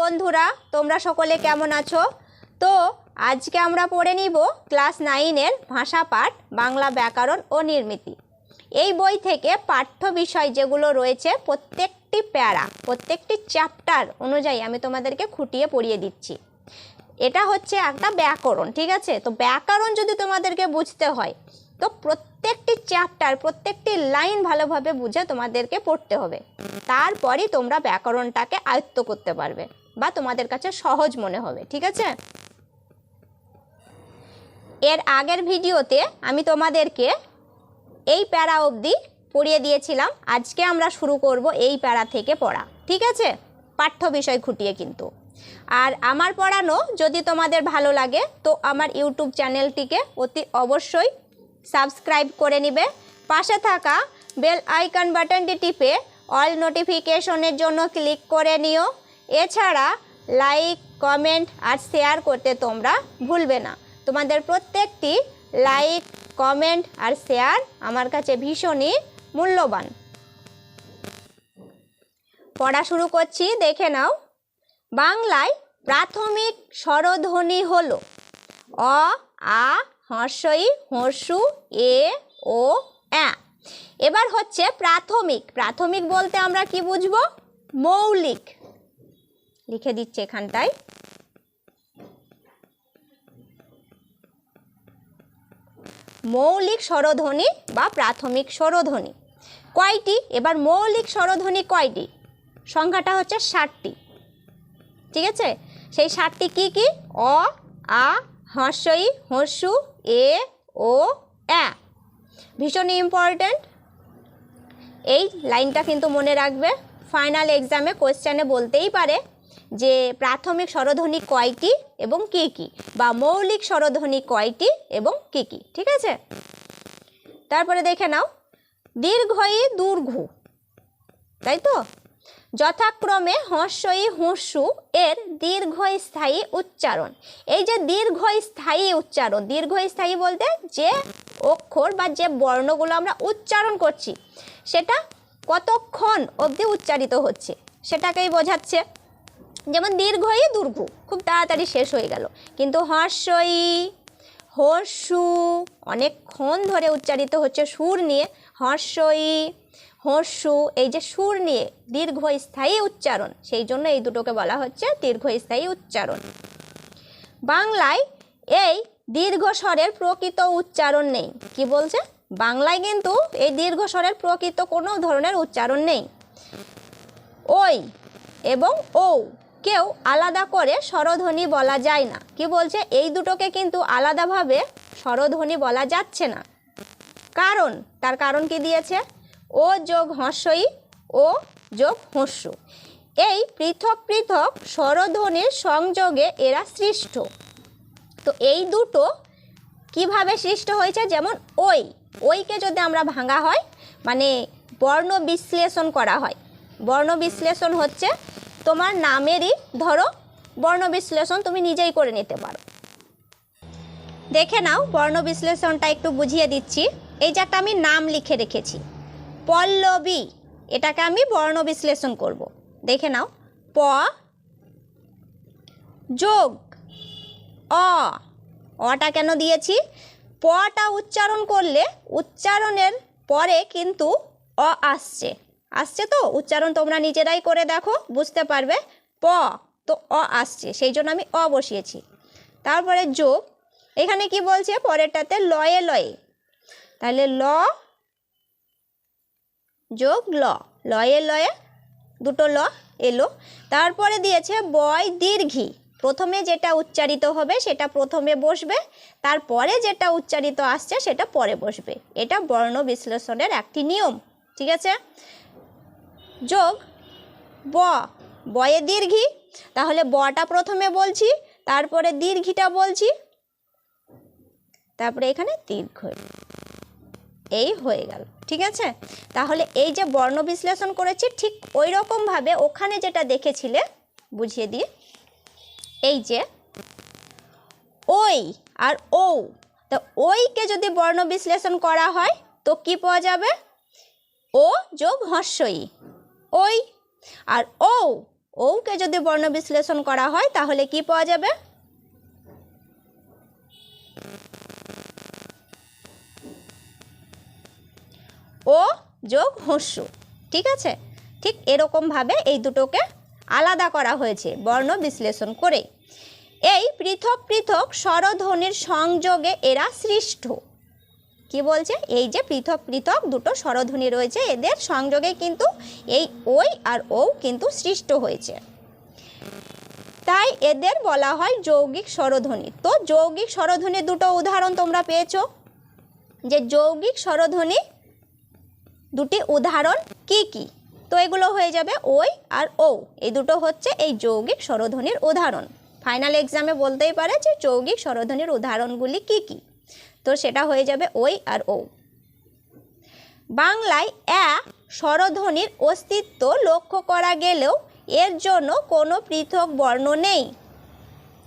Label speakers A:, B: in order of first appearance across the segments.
A: বন্ধুরা, তোমরা সকলে কেমন আছো? তো, আজকে আমরা পড়ে নিব ক্লাস নাইনের ভাষা পাঠ, বাংলা ব্যাকরণ ও নির্মিতি। এই বই থেকে পাঠ্য বিষয় যেগুলো রয়েছে, প্রত্যেকটি প্যারা, প্রত্যেকটি চ্যাপ্টার অনুযায়ী আমি তোমাদেরকে খুঁটিয়ে পড়িয়ে দিচ্ছি। এটা হচ্ছে একটা ব্যাকরণ, ঠিক আছে? তো ব্যাকরণ যদি তোমাদেরকে বুঝতে হয়, তো প্রত্যেকটি চ্যাপ্টার, প্রত্যেকটি লাইন ভালোভাবে বুঝে তোমাদেরকে পড়তে হবে। তারপরই তোমরা ব্যাকরণটাকে আয়ত্ত করতে পারবে। বা তোমাদের কাছে সহজ মনে হবে, ঠিক আছে? এর আগের ভিডিওতে আমি তোমাদেরকে এই প্যারা অবধি পড়িয়ে দিয়েছিলাম, আজকে আমরা শুরু করব এই প্যারা থেকে পড়া, ঠিক আছে? পাঠ্য বিষয় খুঁটিয়ে কিন্তু। আর আমার পড়ানো যদি তোমাদের ভালো লাগে, তো আমার ইউটিউব চ্যানেলটিকে অতি অবশ্যই সাবস্ক্রাইব করে নিবে। পাশে থাকা বেল আইকন বাটনটি টিপে অল নোটিফিকেশনের জন্য ক্লিক করে নিও। এছাড়া লাইক কমেন্ট আর শেয়ার করতে তোমরা ভুলবে না। তোমাদের প্রত্যেকটি লাইক কমেন্ট আর শেয়ার আমার কাছে ভীষণই মূল্যবান। পড়া শুরু করছি, দেখে নাও। বাংলায় প্রাথমিক স্বরধ্বনি হল অ, আ, হর্ষই, হর্ষু, এ, ও, অ্যা। এবার হচ্ছে প্রাথমিক। প্রাথমিক বলতে আমরা কি বুঝব? মৌলিক। লিখে দিচ্ছে এখানটায়। মৌলিক স্বরধ্বনি বা প্রাথমিক স্বরধ্বনি। কয়টি? এবার মৌলিক স্বরধ্বনি কয়টি? সংখ্যাটা হচ্ছে ষাটটি। ঠিক আছে? সেই ষাটটি কি কি? অ, আ, হর্ষই, হর্ষু, এ, ও, অ্যা। ভীষণই ইম্পর্ট্যান্ট এই লাইনটা কিন্তু মনে রাখবে। ফাইনাল এক্সামে কোয়েশ্চেনে বলতেই পারে। যে প্রাথমিক স্বরধ্বনি কয়টি এবং কি কি? বা মৌলিক স্বরধ্বনি কয়টি এবং কি কি? ঠিক আছে? তারপরে দেখে নাও। দীর্ঘই দূর্ঘু। তাই তো? যথাক্রমে হর্ষই হুঁসু এর দীর্ঘস্থায়ী উচ্চারণ। এই যে দীর্ঘস্থায়ী উচ্চারণ দীর্ঘস্থায়ী বলতে যে অক্ষর বা যে বর্ণগুলো আমরা উচ্চারণ করছি, সেটা কতক্ষণ অবধি উচ্চারিত হচ্ছে? সেটাকেই বোঝাচ্ছে। যেমন দীর্ঘই দুর্ঘু, খুব তাড়াতাড়ি শেষ হয়ে গেল। কিন্তু হর্ষই, হর্ষু অনেকক্ষণ ধরে উচ্চারিত হচ্ছে সুর নিয়ে। হর্ষই, হর্ষু, এই যে সুর নিয়ে দীর্ঘস্থায়ী উচ্চারণ, সেই জন্য এই দুটোকে বলা হচ্ছে দীর্ঘস্থায়ী উচ্চারণ। বাংলায় এই দীর্ঘ স্বরের প্রকৃত উচ্চারণ নেই। কি বলছে? বাংলায় কিন্তু এই দীর্ঘ স্বরের প্রকৃত কোনো ধরনের উচ্চারণ নেই। ওই এবং ও কেউ আলাদা করে স্বরধ্বনি বলা যায় না। কি বলছে? এই দুটোকে কিন্তু আলাদাভাবে স্বরধ্বনি বলা যাচ্ছে না। কারণ, তার কারণ কি দিয়েছে? ও যোগ হর্ষই ও যোগ হস্যু। এই পৃথক পৃথক স্বরধ্বনির সংযোগে এরা সৃষ্ট। তো এই দুটো কীভাবে সৃষ্ট হয়েছে? যেমন ওই ওইকে যদি আমরা ভাঙা হয় মানে বর্ণ বিশ্লেষণ করা হয়। বর্ণ বিশ্লেষণ হচ্ছে তোমার নামেরই, ধরো, বর্ণ বিশ্লেষণ তুমি নিজেই করে নিতে পারো। দেখে নাও, বর্ণ বিশ্লেষণটা একটু বুঝিয়ে দিচ্ছি। এই যে আমি নাম লিখে রেখেছি। পল্লবী, এটাকে আমি বর্ণ বিশ্লেষণ করব। দেখে নাও, প, যোগ, অ, অটা কেন দিয়েছি? পটা উচ্চারণ করলে উচ্চারণের পরে কিন্তু অ আসছে। আসছে তো? উচ্চারণ তোমরা নিজেরাই করে দেখো, বুঝতে পারবে। প, তো অ আসছে, সেই জন্য আমি অ বসিয়েছি। তারপরে যোগ, এখানে কি বলছে? পরেরটাতে লয়ে লয়ে। তাহলে ল, যোগ ল, লয়ে লয়ে, দুটো ল এলো। তারপরে দিয়েছে বয় দীর্ঘি। প্রথমে যেটা উচ্চারিত হবে, সেটা প্রথমে বসবে। তারপরে যেটা উচ্চারিত আসছে, সেটা পরে বসবে। এটা বর্ণ বিশ্লেষণের একটি নিয়ম, ঠিক আছে? যোগ ব। বয়ে দীর্ঘি। তাহলে বটা প্রথমে বলছি, তারপরে দীর্ঘিটা বলছি। তারপরে এখানে দীর্ঘ। এই হয়ে গেল, ঠিক আছে? তাহলে এই যে বর্ণ বিশ্লেষণ করেছি, ঠিক ওই রকমভাবে ওখানে যেটা দেখেছিলে, বুঝিয়ে দিয়ে এই যে ওই আর ও তো ওইকে যদি বর্ণ বিশ্লেষণ করা হয়, তো কি পাওয়া যাবে? ও যোগ হর্ষই। ওই আর ও ওকে যদি বর্ণ বিশ্লেষণ করা হয়, তাহলে কি পাওয়া যাবে? ও যোগ হস্যু, ঠিক আছে? ঠিক এরকমভাবে এই দুটোকে আলাদা করা হয়েছে, বর্ণ বিশ্লেষণ করে এই পৃথক পৃথক স্বরধ্বনির সংযোগে এরা সৃষ্ট। কি বলছে? এই যে পৃথক পৃথক দুটো স্বরধ্বনি রয়েছে, এদের সংযোগে কিন্তু এই ওই আর ও কিন্তু সৃষ্ট হয়েছে। তাই এদের বলা হয় যৌগিক স্বরধ্বনি। তো যৌগিক স্বরধ্বনির দুটো উদাহরণ তোমরা পেয়েছ। যে যৌগিক স্বরধ্বনি দুটি উদাহরণ কি কি? তো এগুলো হয়ে যাবে ওই আর ও এই দুটো হচ্ছে এই যৌগিক স্বরধ্বনির উদাহরণ। ফাইনাল এক্সামে বলতেই পারে যে যৌগিক স্বরধ্বনির উদাহরণগুলি কি কি? তো সেটা হয়ে যাবে ওই আর ও। বাংলায় এ স্বরধ্বনির অস্তিত্ব লক্ষ্য করা গেলেও এর জন্য কোনো পৃথক বর্ণ নেই।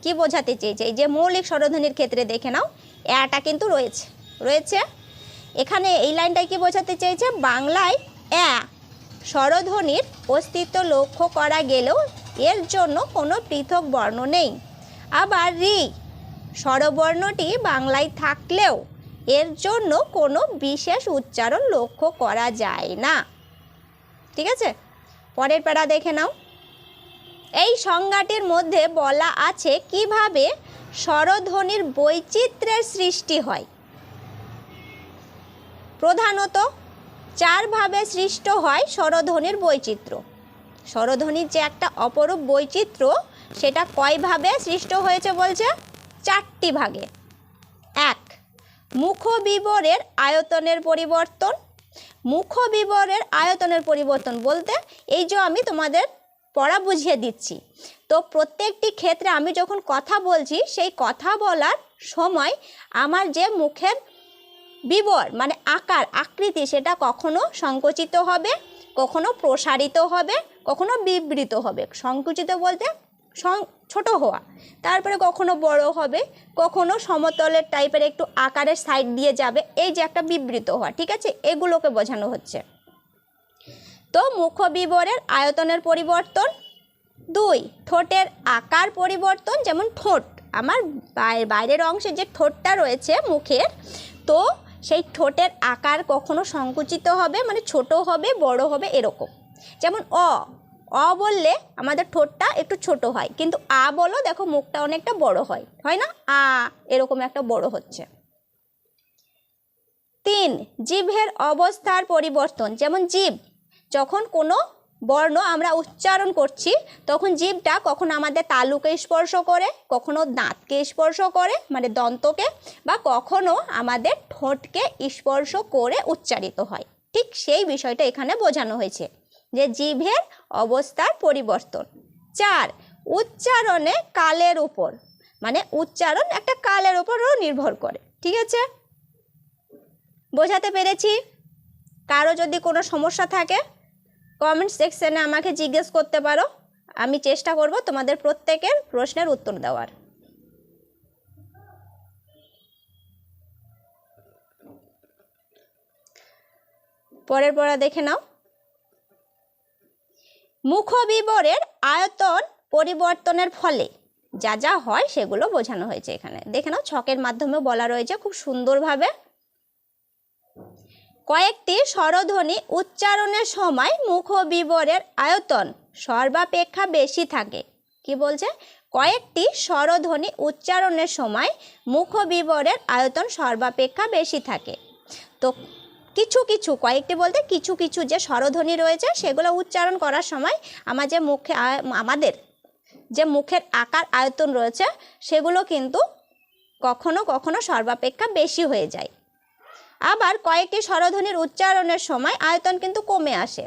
A: কি বোঝাতে চেয়েছে? এই যে মৌলিক স্বরধ্বনির ক্ষেত্রে দেখে নাও এটা কিন্তু রয়েছে। রয়েছে? এখানে এই লাইনটাই কি বোঝাতে চেয়েছে? বাংলায় এ স্বরধ্বনির অস্তিত্ব লক্ষ্য করা গেলেও এর জন্য কোনো পৃথক বর্ণ নেই। আবার রি স্বরবর্ণটি বাংলায় থাকলেও এর জন্য কোনো বিশেষ উচ্চারণ লক্ষ্য করা যায় না। ঠিক আছে? পরের প্যারা দেখে নাও। এই সংজ্ঞাটির মধ্যে বলা আছে কীভাবে স্বরধ্বনির বৈচিত্র্যের সৃষ্টি হয়। প্রধানত চারভাবে সৃষ্ট হয় স্বরধ্বনির বৈচিত্র্য। স্বরধ্বনির যে একটা অপরূপ বৈচিত্র্য, সেটা কয়ভাবে সৃষ্ট হয়েছে বলছে? চারটি ভাগে। এক, মুখবিবরের আয়তনের পরিবর্তন। মুখবিবরের আয়তনের পরিবর্তন বলতে এই যে আমি তোমাদের পড়া বুঝিয়ে দিচ্ছি। তো প্রত্যেকটি ক্ষেত্রে আমি যখন কথা বলছি, সেই কথা বলার সময় আমার যে মুখের বিবর মানে আকার, আকৃতি, সেটা কখনো সংকুচিত হবে, কখনো প্রসারিত হবে, কখনো বিবৃত হবে। সংকুচিত বলতে সং হওয়া। তারপরে কখনো বড় হবে, কখনো সমতলের টাইপের একটু আকারের সাইড দিয়ে যাবে, এই যে একটা বিবৃত হওয়া, ঠিক আছে? এগুলোকে বোঝানো হচ্ছে। তো মুখবিবরের আয়তনের পরিবর্তন দুই, ঠোঁটের আকার পরিবর্তন, যেমন ঠোঁট, আমার বাই- বাইরের অংশে যে ঠোঁটটা রয়েছে মুখের, তো সেই ঠোঁটের আকার কখনো সংকুচিত হবে মানে ছোট হবে, বড় হবে, এরকম। যেমন অ অ বললে আমাদের ঠোঁটটা একটু ছোট হয়। কিন্তু আ বলো দেখো মুখটা অনেকটা বড় হয়। হয় না? আ এরকম একটা বড় হচ্ছে। তিন, জিভের অবস্থার পরিবর্তন। যেমন জিভ, যখন কোনো বর্ণ আমরা উচ্চারণ করছি, তখন জিভটা কখনো আমাদের তালুকে স্পর্শ করে, কখনো দাঁতকে স্পর্শ করে মানে দন্তকে, বা কখনো আমাদের ঠোঁটকে স্পর্শ করে উচ্চারিত হয়। ঠিক সেই বিষয়টা এখানে বোঝানো হয়েছে। যে জিভের অবস্থার পরিবর্তন। চার, উচ্চারণে কালের উপর। মানে উচ্চারণ একটা কালের উপরও নির্ভর করে, ঠিক আছে? বোঝাতে পেরেছি? কারও যদি কোনো সমস্যা থাকে কমেন্ট সেকশানে আমাকে জিজ্ঞেস করতে পারো। আমি চেষ্টা করব তোমাদের প্রত্যেকের প্রশ্নের উত্তর দেওয়ার। পরের পড়া দেখে নাও। মুখবিবরের আয়তন পরিবর্তনের ফলে যা যা হয় সেগুলো বোঝানো হয়েছে এখানে। দেখে নাও, ছকের মাধ্যমে বলা রয়েছে খুব সুন্দরভাবে। কয়েকটি স্বরধ্বনি উচ্চারণের সময় মুখবিবরের আয়তন সর্বাপেক্ষা বেশি থাকে। কি বলছে? কয়েকটি স্বরধ্বনি উচ্চারণের সময় মুখবিবরের আয়তন সর্বাপেক্ষা বেশি থাকে। তো কিছু কিছু, কয়েকটি বলতে কিছু কিছু যে স্বরধ্বনি রয়েছে, সেগুলো উচ্চারণ করার সময় আমার যে মুখে আমাদের যে মুখের আকার আয়তন রয়েছে, সেগুলো কিন্তু কখনো কখনো সর্বাপেক্ষা বেশি হয়ে যায়। আবার কয়েকটি স্বরধ্বনির উচ্চারণের সময় আয়তন কিন্তু কমে আসে।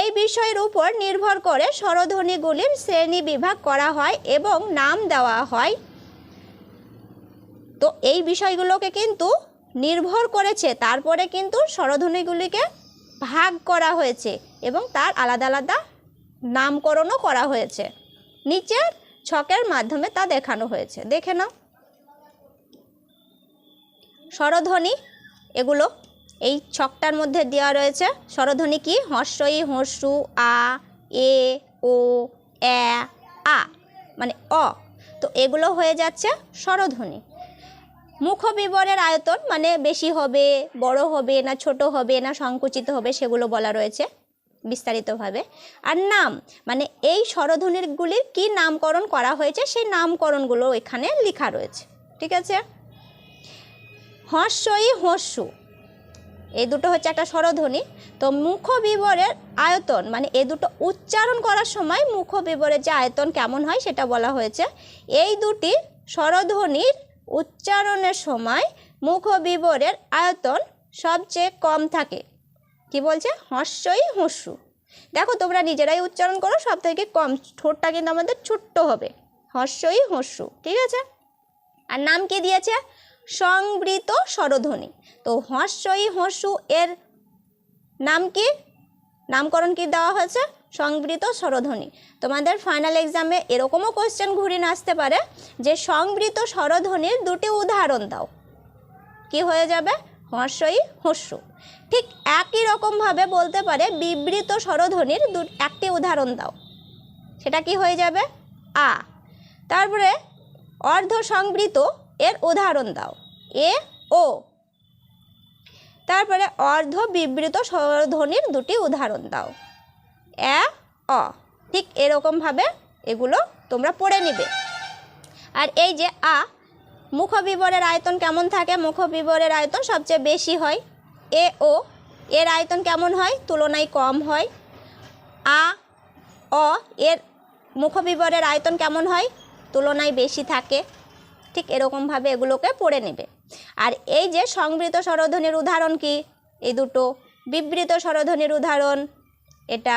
A: এই বিষয়ের উপর নির্ভর করে স্বরধ্বনিগুলির শ্রেণি বিভাগ করা হয় এবং নাম দেওয়া হয়। তো এই বিষয়গুলোকে কিন্তু নির্ভর করেছে। তারপরে কিন্তু স্বরধ্বনিগুলিকে ভাগ করা হয়েছে এবং তার আলাদা আলাদা নামকরণও করা হয়েছে। নিচের ছকের মাধ্যমে তা দেখানো হয়েছে। দেখে নাও। স্বরধ্বনি এগুলো এই ছকটার মধ্যে দেওয়া রয়েছে। স্বরধ্বনি কি? হর্ষই, হর্ষু, আ, এ, ও, এ, আ। মানে অ। তো এগুলো হয়ে যাচ্ছে স্বরধ্বনি। মুখবিবরের আয়তন মানে বেশি হবে, বড় হবে না ছোট হবে না সংকুচিত হবে সেগুলো বলা রয়েছে বিস্তারিতভাবে। আর নাম মানে এই স্বরধ্বনিগুলির কি নামকরণ করা হয়েছে সেই নামকরণগুলো এখানে লেখা রয়েছে, ঠিক আছে? হর্ষই হস্যু, এই দুটো হচ্ছে একটা স্বরধ্বনি। তো মুখবিবরের আয়তন মানে এ দুটো উচ্চারণ করার সময় মুখ বিবরের যে আয়তন কেমন হয় সেটা বলা হয়েছে। এই দুটি স্বরধ্বনির উচ্চারণের সময় মুখ মুখবিবরের আয়তন সবচেয়ে কম থাকে। কি বলছে? হস্যই হস্যু দেখো, তোমরা নিজেরাই উচ্চারণ করো, সব থেকে কম ঠোঁটটা কিন্তু আমাদের ছোট্ট হবে। হস্যই হস্যু ঠিক আছে? আর নাম কি দিয়েছে? সংবৃত স্বরধ্বনি। তো হস্যই হস্যু এর নাম কি? নামকরণ কি দেওয়া হয়েছে? সংবৃত স্বরধ্বনি। তোমাদের ফাইনাল এক্সামে এরকমও কোশ্চেন ঘুরিয়ে আসতে পারে যে সংবৃত স্বরধ্বনির দুটি উদাহরণ দাও। কি হয়ে যাবে? হর্ষই হস্যু ঠিক একই রকমভাবে বলতে পারে বিবৃত স্বরধ্বনির দু, একটি উদাহরণ দাও। সেটা কি হয়ে যাবে? আ। তারপরে অর্ধ সংবৃত এর উদাহরণ দাও। এ, ও। তারপরে অর্ধ বিবৃত স্বরধ্বনির দুটি উদাহরণ দাও। এ, অ। ঠিক এরকমভাবে এগুলো তোমরা পড়ে নিবে। আর এই যে আ, মুখবিবরের আয়তন কেমন থাকে? মুখবিবরের আয়তন সবচেয়ে বেশি হয়। এ, ও, এর আয়তন কেমন হয়? তুলনায় কম হয়। আ, অ, এর মুখবিবরের আয়তন কেমন হয়? তুলনায় বেশি থাকে। ঠিক এরকমভাবে এগুলোকে পড়ে নেবে। আর এই যে সংবৃত স্বরধ্বনির উদাহরণ কি? এই দুটো। বিবৃত স্বরধ্বনির উদাহরণ এটা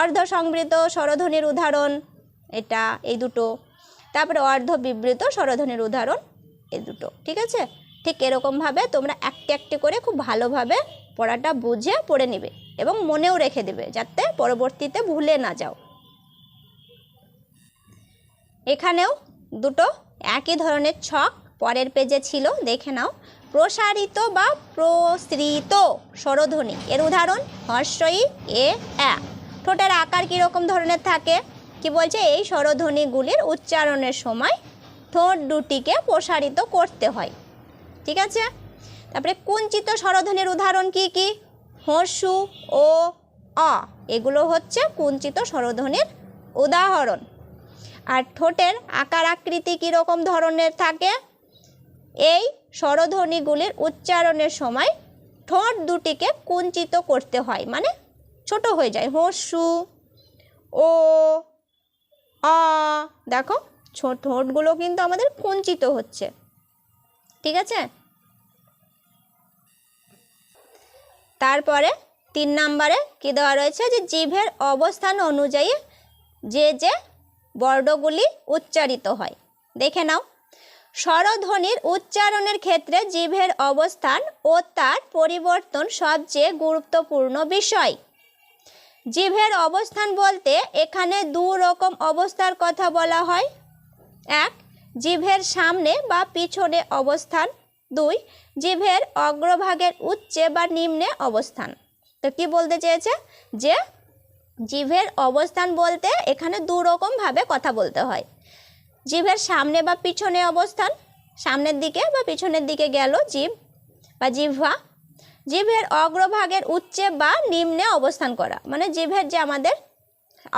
A: অর্ধ সংবৃত স্বরধ্বনির উদাহরণ, এটা এই দুটো। তারপরে অর্ধ বিবৃত স্বরধ্বনির উদাহরণ এই দুটো, ঠিক আছে? ঠিক এরকমভাবে তোমরা একটি একটি করে খুব ভালোভাবে পড়াটা বুঝে পড়ে নেবে এবং মনেও রেখে দেবে, যাতে পরবর্তীতে ভুলে না যাও। এখানেও দুটো একই ধরনের ছক পরের পেজে ছিল, দেখে নাও। প্রসারিত বা প্রসৃত স্বরধ্বনি। এর উদাহরণ হর্ষই এ অ্যা ঠোঁটের আকার কীরকম ধরনের থাকে? কি বলছে? এই স্বরধ্বনিগুলির উচ্চারণের সময় ঠোঁট দুটিকে প্রসারিত করতে হয়। ঠিক আছে? তারপরে কুঞ্চিত স্বরধ্বনির উদাহরণ কি কি? হর্ষু, ও, অ। এগুলো হচ্ছে কুঞ্চিত স্বরধ্বনির উদাহরণ। আর ঠোঁটের আকার আকৃতি কীরকম ধরনের থাকে? এই স্বরধ্বনিগুলির উচ্চারণের সময় ঠোঁট দুটিকে কুঞ্চিত করতে হয় মানে ছোট হয়ে যায়। হর্ষু ও অ দেখো ঠোঁটগুলো কিন্তু আমাদের কুঞ্চিত হচ্ছে। ঠিক আছে? তারপরে তিন নম্বরে কি দেওয়া রয়েছে যে জিভের অবস্থান অনুযায়ী যে যে বর্ণগুলি উচ্চারিত হয়। দেখে নাও। স্বরধ্বনির উচ্চারণের ক্ষেত্রে জিভের অবস্থান ও তার পরিবর্তন সবচেয়ে গুরুত্বপূর্ণ বিষয়। জিভের অবস্থান বলতে এখানে দু রকম অবস্থার কথা বলা হয়। এক জিভের সামনে বা পিছনে অবস্থান। দুই জিভের অগ্রভাগের উচ্চে বা নিম্নে অবস্থান। তো কি বলতে চেয়েছে? যে জিভের অবস্থান বলতে এখানে দু রকমভাবে কথা বলতে হয়। জিভের সামনে বা পিছনে অবস্থান, সামনের দিকে বা পিছনের দিকে গেল জিভ বা জিহ্বা। জিভের অগ্রভাগের উচ্চে বা নিম্নে অবস্থান করা মানে জিভের যে আমাদের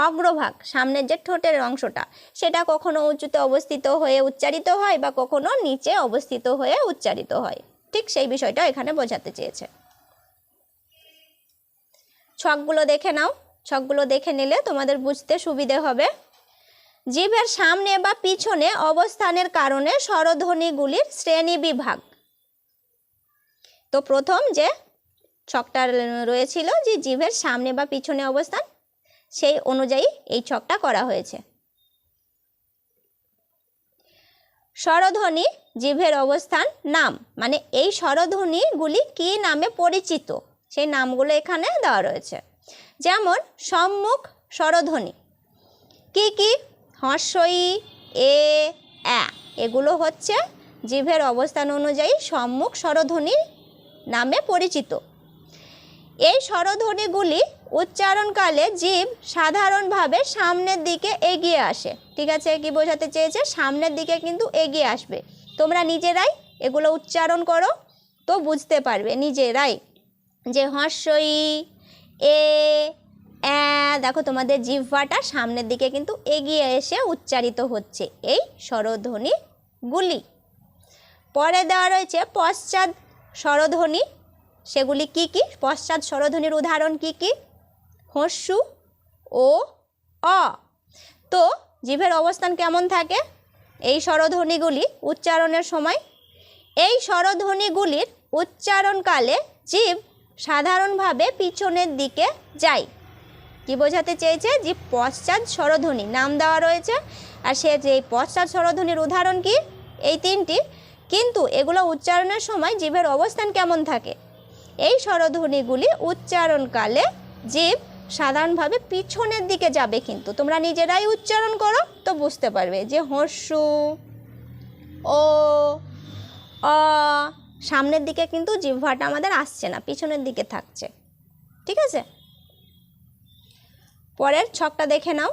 A: অগ্রভাগ, সামনের যে ঠোঁটের অংশটা, সেটা কখনো উঁচুতে অবস্থিত হয়ে উচ্চারিত হয় বা কখনো নিচে অবস্থিত হয়ে উচ্চারিত হয়। ঠিক সেই বিষয়টা এখানে বোঝাতে চেয়েছে। ছকগুলো দেখে নাও। ছকগুলো দেখে নিলে তোমাদের বুঝতে সুবিধে হবে। জিভের সামনে বা পিছনে অবস্থানের কারণে স্বরধ্বনিগুলির শ্রেণি বিভাগ। তো প্রথম যে ছকটা রয়েছিল যে জিভের সামনে বা পিছনে অবস্থান, সেই অনুযায়ী এই ছকটা করা হয়েছে। স্বরধ্বনি জিভের অবস্থান, নাম মানে এই স্বরধ্বনিগুলি কি নামে পরিচিত? সেই নামগুলো এখানে দেওয়া রয়েছে। যেমন, সম্মুখ স্বরধ্বনি। কি কি হর্ষই এ, অ্যা। এগুলো হচ্ছে জিভের অবস্থান অনুযায়ী সম্মুখ স্বরধ্বনি নামে পরিচিত। এই স্বরধ্বনিগুলি উচ্চারণকালে জীব সাধারণভাবে সামনের দিকে এগিয়ে আসে। ঠিক আছে? কি বোঝাতে চেয়েছে? সামনের দিকে কিন্তু এগিয়ে আসবে। তোমরা নিজেরাই এগুলো উচ্চারণ করো, তো বুঝতে পারবে নিজেরাই। যে হর্ষই এ দেখো তোমাদের জিহ্বাটা সামনের দিকে কিন্তু এগিয়ে এসে উচ্চারিত হচ্ছে এই স্বরধ্বনিগুলি পরে দেওয়া রয়েছে পশ্চাৎ স্বরধ্বনি। সেগুলি কি কি? পশ্চাৎ স্বরধ্বনির উদাহরণ কি কি? হস্যু ও অ। তো জিভের অবস্থান কেমন থাকে? এই স্বরধ্বনিগুলি উচ্চারণের সময়। এই স্বরধ্বনিগুলির উচ্চারণকালে জীব সাধারণভাবে পিছনের দিকে যায়। কি বোঝাতে চেয়েছে? যে পশ্চাৎ স্বরধ্বনি নাম দেওয়া রয়েছে। আর সে যে পশ্চাৎ স্বরধ্বনির উদাহরণ কি? এই তিনটি। কিন্তু এগুলো উচ্চারণের সময় জীবের অবস্থান কেমন থাকে? এই স্বরধ্বনিগুলি উচ্চারণকালে জীব সাধারণভাবে পিছনের দিকে যাবে কিন্তু। তোমরা নিজেরাই উচ্চারণ করো তো বুঝতে পারবে। যে হস্যু ও, অ, সামনের দিকে কিন্তু জিহ্বাটা আমাদের আসছে না, পিছনের দিকে থাকছে। ঠিক আছে? পরের ছকটা দেখে নাও।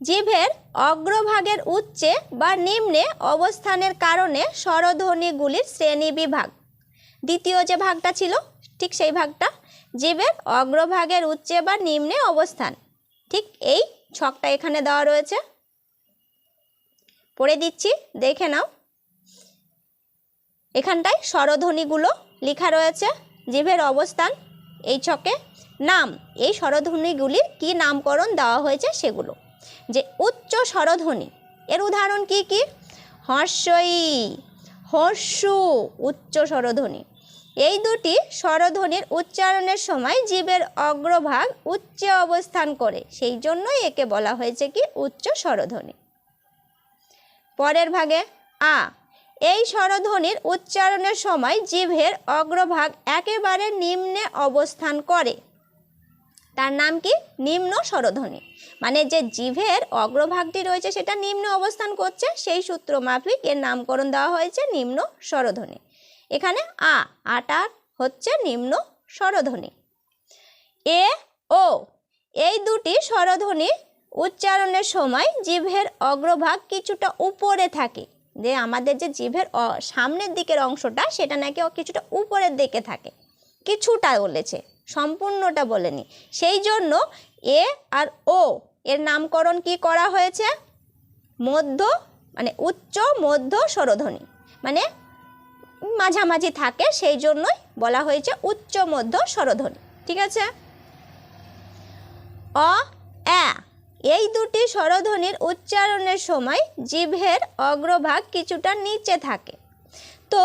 A: জিভের অগ্রভাগের উচ্চে বা নিম্নে অবস্থানের কারণে স্বরধ্বনিগুলির শ্রেণি বিভাগ। দ্বিতীয় যে ভাগটা ছিল, ঠিক সেই ভাগটা, জীবের অগ্রভাগের উচ্চে বা নিম্নে অবস্থান। ঠিক এই ছকটা এখানে দেওয়া রয়েছে। পড়ে দিচ্ছি, দেখে নাও। এখানটায় স্বরধ্বনিগুলো লেখা রয়েছে। জিভের অবস্থান এই ছকে নাম, এই স্বরধ্বনিগুলির কি নামকরণ দেওয়া হয়েছে সেগুলো? যে উচ্চ স্বরধ্বনি, এর উদাহরণ কি কি? হর্ষই, হর্ষু, উচ্চ স্বরধ্বনি। এই দুটি স্বরধ্বনির উচ্চারণের সময় জীবের অগ্রভাগ উচ্চে অবস্থান করে, সেই জন্যই একে বলা হয়েছে কি উচ্চ স্বরধ্বনি। পরের ভাগে, আ, এই স্বরধ্বনির উচ্চারণের সময় জিভের অগ্রভাগ একেবারে নিম্নে অবস্থান করে তার নাম কি? নিম্ন স্বরধ্বনি। মানে যে জিভের অগ্রভাগটি রয়েছে সেটা নিম্ন অবস্থান করছে, সেই সূত্র মাফিক এর নামকরণ দেওয়া হয়েছে নিম্ন স্বরধ্বনি। এখানে আ, আটার হচ্ছে নিম্ন স্বরধ্বনি। এ, ও, এই দুটি স্বরধ্বনি উচ্চারণের সময় জিভের অগ্রভাগ কিছুটা উপরে থাকে। যে আমাদের যে জিভের সামনের দিকের অংশটা সেটা নাকি কিছুটা উপরের দিকে থাকে। কিছুটা বলেছে। সম্পূর্ণটা বলেনি সেই জন্য এ আর ও এর নামকরণ কি করা হয়েছে? মধ্য মানে উচ্চ, মধ্য, স্বরধ্বনি। মানে মাঝামাঝি থাকে, সেই জন্যই বলা হয়েছে উচ্চ, মধ্য, স্বরধ্বনি। ঠিক আছে? অ, অ্যা, এই দুটি স্বরধ্বনির উচ্চারণের সময় জিভের অগ্রভাগ কিছুটা নিচে থাকে। তো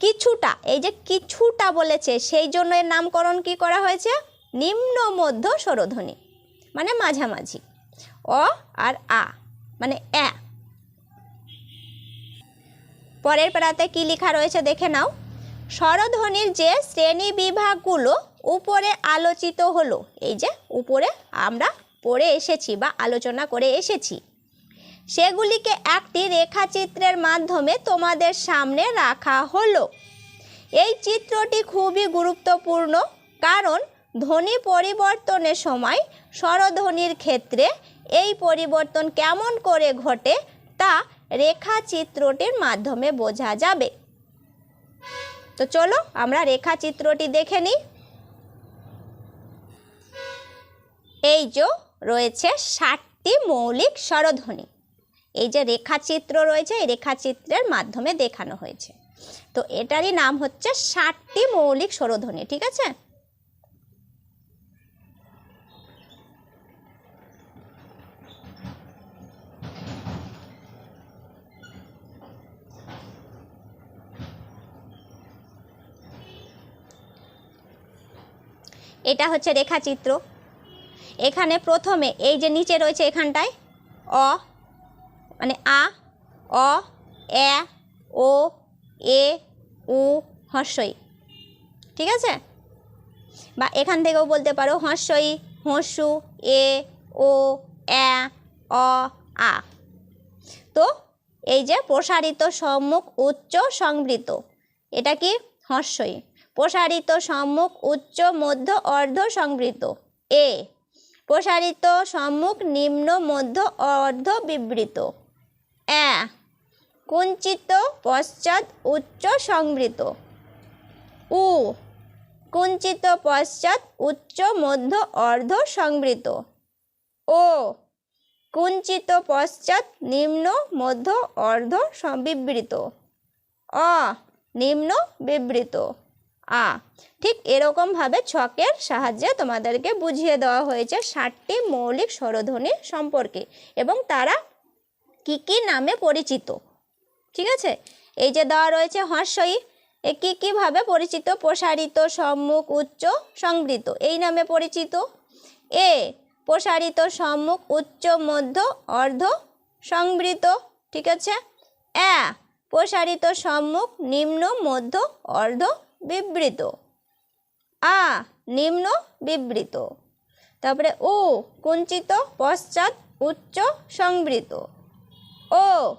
A: কিছুটা, এই যে কিছুটা বলেছে, সেই জন্য এর নামকরণ কি করা হয়েছে? নিম্ন মধ্য স্বরধ্বনি মানে মাঝামাঝি। অ আর আ মানে অ্যা। পরের পাড়াতে কি লেখা রয়েছে দেখে নাও। স্বরধ্বনির যে শ্রেণি বিভাগগুলো উপরে আলোচিত হলো, এই যে উপরে আমরা পড়ে এসেছি বা আলোচনা করে এসেছি সেগুলিকে একটি রেখাচিত্রের মাধ্যমে তোমাদের সামনে রাখা হলো। এই চিত্রটি খুবই গুরুত্বপূর্ণ, কারণ ধ্বনি পরিবর্তনের সময় স্বরধ্বনির ক্ষেত্রে এই পরিবর্তন কেমন করে ঘটে তা রেখাচিত্রটির মাধ্যমে বোঝা যাবে। তো চলো আমরা রেখাচিত্রটি দেখে নিই। এই যে রয়েছে ষাটটি মৌলিক স্বরধ্বনি। এই যে রেখাচিত্র রয়েছে, এই রেখাচিত্রের মাধ্যমে দেখানো হয়েছে। তো এটারই নাম হচ্ছে ষাটটি মৌলিক স্বরধ্বনি, ঠিক আছে? এটা হচ্ছে রেখাচিত্র। এখানে প্রথমে এই যে নিচে রয়েছে এখানটায়, অ মানে আ, অ, এ, ও, এ, উ হর্ষই ঠিক আছে? বা এখান থেকেও বলতে পারো হর্ষই হর্ষু এ, ও এ অ, আ। তো এই যে প্রসারিত সম্মুখ, উচ্চ, সংবৃত। এটা কি? হর্ষই প্রসারিত সম্মুখ, উচ্চ, মধ্য, অর্ধ, সংবৃত। এ। প্রসারিত সম্মুখ, নিম্ন, মধ্য, অর্ধ, বিবৃত। অ্যা কুঞ্চিত পশ্চাৎ উচ্চ সংবৃত। উ, কুঞ্চিত পশ্চাৎ উচ্চ মধ্য অর্ধ সংবৃত। ও, কুঞ্চিত পশ্চাৎ নিম্ন মধ্য অর্ধ বিবৃত। অ, নিম্ন বিবৃত। আ, ঠিক এরকমভাবে ছকের সাহায্যে তোমাদেরকে বুঝিয়ে দেওয়া হয়েছে ষাটটি মৌলিক স্বরধ্বনি সম্পর্কে এবং তারা কি কি নামে পরিচিত? ঠিক আছে? এই যে দেওয়া রয়েছে হর্ষই, এ কী কীভাবে পরিচিত? প্রসারিত, সম্মুখ, উচ্চ সংবৃত এই নামে পরিচিত? এ, প্রসারিত, সম্মুখ, উচ্চ, মধ্য, অর্ধ সংবৃত ঠিক আছে? অ্যা, প্রসারিত, সম্মুখ, নিম্ন, মধ্য, অর্ধ, বিবৃত। আ, নিম্ন, বিবৃত। তারপরে ও কুঞ্চিত, পশ্চাৎ, উচ্চ সংবৃত ও,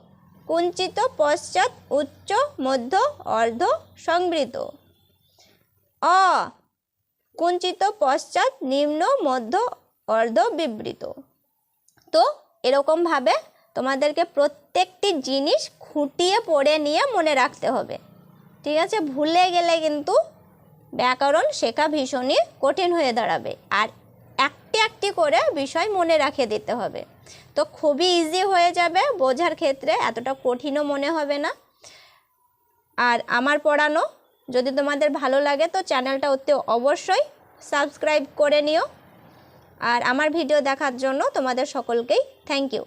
A: কুঞ্চিত পশ্চাৎ উচ্চ মধ্য অর্ধ সংবৃত। অ, কুঞ্চিত পশ্চাৎ নিম্ন মধ্য অর্ধ বিবৃত। তো এরকমভাবে তোমাদেরকে প্রত্যেকটি জিনিস খুঁটিয়ে পড়ে নিয়ে মনে রাখতে হবে। ঠিক আছে? ভুলে গেলে কিন্তু ব্যাকরণ শেখা ভীষণই কঠিন হয়ে দাঁড়াবে। আর একটি একটি করে বিষয় মনে রাখে দিতে হবে। তো খুবই ইজি হয়ে যাবে বোঝার ক্ষেত্রে, এতটা কঠিনও মনে হবে না। আর আমার পড়ানো যদি তোমাদের ভালো লাগে তো চ্যানেলটা অতি অবশ্যই সাবস্ক্রাইব করে নিও। আর আমার ভিডিও দেখার জন্য তোমাদের সকলকেই থ্যাংক ইউ